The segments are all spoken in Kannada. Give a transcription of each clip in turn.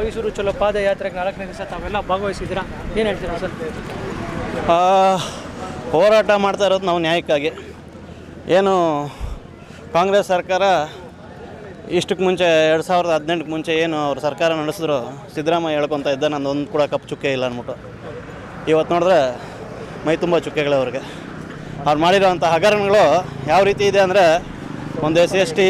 ಮೈಸೂರು ಚಲೋ ಪಾದಯಾತ್ರೆಗೆ ನಾಲ್ಕನೇ ದಿವಸ ತಾವೆಲ್ಲ ಭಾಗವಹಿಸಿದ್ದೀರಾ? ಏನು ಹೇಳ್ತೀರಾ ಸರ್? ಹೋರಾಟ ಮಾಡ್ತಾ ಇರೋದು ನಾವು ನ್ಯಾಯಕ್ಕಾಗಿ. ಏನು, ಕಾಂಗ್ರೆಸ್ ಸರ್ಕಾರ ಇಷ್ಟಕ್ಕೆ ಮುಂಚೆ, ಎರಡು ಸಾವಿರದ ಹದಿನೆಂಟಕ್ಕೆ ಮುಂಚೆ ಏನು ಅವ್ರು ಸರ್ಕಾರ ನಡೆಸಿದ್ರು, ಸಿದ್ದರಾಮಯ್ಯ ಹೇಳ್ಕೊತ ಇದ್ದ ನಂದು ಒಂದು ಕೂಡ ಕಪ್ಪು ಚುಕ್ಕೆ ಇಲ್ಲ ಅಂದ್ಬಿಟ್ಟು. ಇವತ್ತು ನೋಡಿದ್ರೆ ಮೈ ತುಂಬ ಚುಕ್ಕೆಗಳು ಅವ್ರಿಗೆ. ಅವ್ರು ಮಾಡಿರೋವಂಥ ಹಗರಣಗಳು ಯಾವ ರೀತಿ ಇದೆ ಅಂದರೆ ಒಂದು ಎಸ್ ಸಿ ಎಸ್ ಟಿ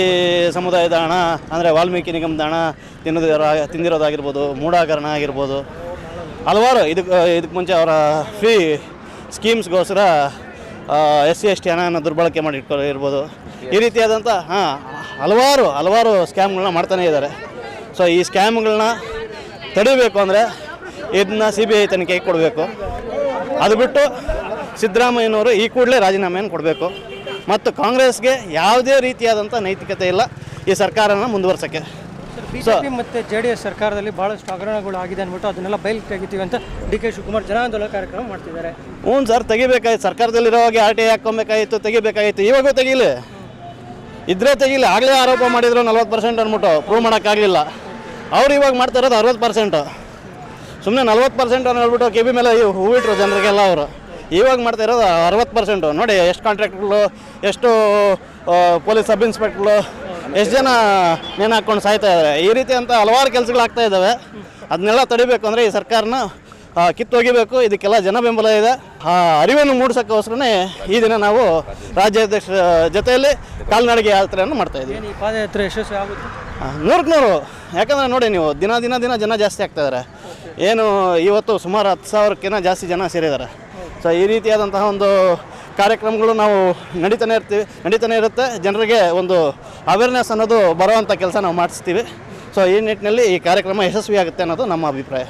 ಸಮುದಾಯದ ಹಣ, ಅಂದರೆ ವಾಲ್ಮೀಕಿ ನಿಗಮದ ಹಣ ತಿನ್ನೋದಿರೋ, ತಿಂದಿರೋದಾಗಿರ್ಬೋದು, ಮೂಢಾಕರಣ ಆಗಿರ್ಬೋದು. ಹಲವಾರು ಇದಕ್ಕೆ ಇದಕ್ಕೆ ಮುಂಚೆ ಅವರ ಫ್ರೀ ಸ್ಕೀಮ್ಸ್ಗೋಸ್ಕರ ಎಸ್ ಸಿ ಎಸ್ ಟಿ ಹಣವನ್ನು ದುರ್ಬಳಕೆ ಮಾಡಿ ಇಟ್ಕೊ ಇರ್ಬೋದು ಈ ರೀತಿಯಾದಂಥ ಹಾಂ, ಹಲವಾರು ಹಲವಾರು ಸ್ಕ್ಯಾಮ್ಗಳನ್ನ ಮಾಡ್ತಾನೇ ಇದ್ದಾರೆ. ಸೊ ಈ ಸ್ಕ್ಯಾಮ್ಗಳನ್ನ ತಡಿಬೇಕು ಅಂದರೆ ಇದನ್ನ ಸಿ ಬಿ ಐ ತನಿಖೆಗೆ ಕೊಡಬೇಕು. ಅದು ಬಿಟ್ಟು ಸಿದ್ದರಾಮಯ್ಯನವರು ಈ ಕೂಡಲೇ ರಾಜೀನಾಮೆಯನ್ನು ಕೊಡಬೇಕು. ಮತ್ತು ಕಾಂಗ್ರೆಸ್ಗೆ ಯಾವುದೇ ರೀತಿಯಾದಂಥ ನೈತಿಕತೆ ಇಲ್ಲ ಈ ಸರ್ಕಾರನ ಮುಂದುವರ್ಸೋಕ್ಕೆ. ಬಿಜೆಪಿ ಮತ್ತು ಜೆ ಡಿ ಎಸ್ ಸರ್ಕಾರದಲ್ಲಿ ಭಾಳಷ್ಟು ಹಗರಣಗಳು ಆಗಿದೆ ಅಂದ್ಬಿಟ್ಟು ಅದನ್ನೆಲ್ಲ ಬಯಲು ತೆಗಿತೀವಿ ಅಂತ ಡಿ ಕೆ ಶಿವಕುಮಾರ್ ಜನಾಂದೋಲನ ಕಾರ್ಯಕ್ರಮ ಮಾಡ್ತಿದ್ದಾರೆ. ಹ್ಞೂ ಸರ್ ತೆಗಿಬೇಕಾಯ್ತು. ಸರ್ಕಾರದಲ್ಲಿರೋವಾಗ ಆರ್ ಟಿ ಐ ಹಾಕ್ಕೊಬೇಕಾಗಿತ್ತು ತೆಗಿಬೇಕಾಗಿತ್ತು ಇವಾಗೂ ತೆಗೀಲಿ. ಇದ್ರೆ ತೆಗೀಲಿ. ಆಗಲೇ ಆರೋಪ ಮಾಡಿದ್ರು ನಲ್ವತ್ತು ಪರ್ಸೆಂಟ್ ಅಂದ್ಬಿಟ್ಟು. ಪ್ರೂವ್ ಮಾಡೋಕ್ಕಾಗಲಿಲ್ಲ. ಅವ್ರು ಇವಾಗ ಮಾಡ್ತಾ ಇರೋದು ಅರವತ್ತು ಪರ್ಸೆಂಟು. ಸುಮ್ಮನೆ ನಲ್ವತ್ತು ಪರ್ಸೆಂಟ್ ಹೇಳ್ಬಿಟ್ಟು ಕೆ ಬಿ ಮೇಲೆ ಹೂವಿಟ್ರು ಜನರಿಗೆಲ್ಲ ಅವರು. ಇವಾಗ ಮಾಡ್ತಾ ಇರೋದು ಅರವತ್ತು ಪರ್ಸೆಂಟು ನೋಡಿ ಎಷ್ಟು ಕಾಂಟ್ರಾಕ್ಟ್ಗಳು ಎಷ್ಟು ಪೊಲೀಸ್ ಸಬ್ ಇನ್ಸ್ಪೆಕ್ಟ್ರು ಎಷ್ಟು ಜನ ನೇಣು ಹಾಕ್ಕೊಂಡು ಸಾಯ್ತಾ ಇದ್ದಾರೆ ಈ ರೀತಿ ಅಂತ ಹಲವಾರು ಕೆಲಸಗಳು ಆಗ್ತಾ ಇದ್ದಾವೆ ಅದನ್ನೆಲ್ಲ ತಡಿಬೇಕು ಅಂದರೆ ಈ ಸರ್ಕಾರನ ಕಿತ್ತೋಗಿಬೇಕು ಇದಕ್ಕೆಲ್ಲ ಜನ ಬೆಂಬಲ ಇದೆ. ಆ ಅರಿವನ್ನು ಮೂಡಿಸೋಕ್ಕೋಸ್ಕರನೇ ಈ ದಿನ ನಾವು ರಾಜ್ಯಾಧ್ಯಕ್ಷ ಜೊತೆಯಲ್ಲಿ ಕಾಲ್ನಡಿಗೆ ಯಾತ್ರೆಯನ್ನು ಮಾಡ್ತಾ ಇದ್ದೀವಿ. ಪಾದಯಾತ್ರೆ ಯಶಸ್ವಿ ಆಗುತ್ತೆ? ನೂರಕ್ಕೆ ನೂರು ಯಾಕಂದರೆ ನೋಡಿ ನೀವು ದಿನ ದಿನ ದಿನ ಜನ ಜಾಸ್ತಿ ಆಗ್ತಾ ಇದ್ದಾರೆ ಏನು ಇವತ್ತು ಸುಮಾರು ಹತ್ತು ಸಾವಿರಕ್ಕಿಂತ ಜಾಸ್ತಿ ಜನ ಸೇರಿದ್ದಾರೆ. ಸೊ, ಈ ರೀತಿಯಾದಂತಹ ಒಂದು ಕಾರ್ಯಕ್ರಮಗಳು ನಾವು ನಡೀತಾನೆ ಇರ್ತೀವಿ. ನಡೀತಾನೆ ಇರುತ್ತೆ. ಜನರಿಗೆ ಒಂದು ಅವೇರ್ನೆಸ್ ಅನ್ನೋದು ಬರೋವಂಥ ಕೆಲಸ ನಾವು ಮಾಡಿಸ್ತೀವಿ. ಸೊ, ಈ ನಿಟ್ಟಿನಲ್ಲಿ ಈ ಕಾರ್ಯಕ್ರಮ ಯಶಸ್ವಿ ಆಗುತ್ತೆ ಅನ್ನೋದು ನಮ್ಮ ಅಭಿಪ್ರಾಯ.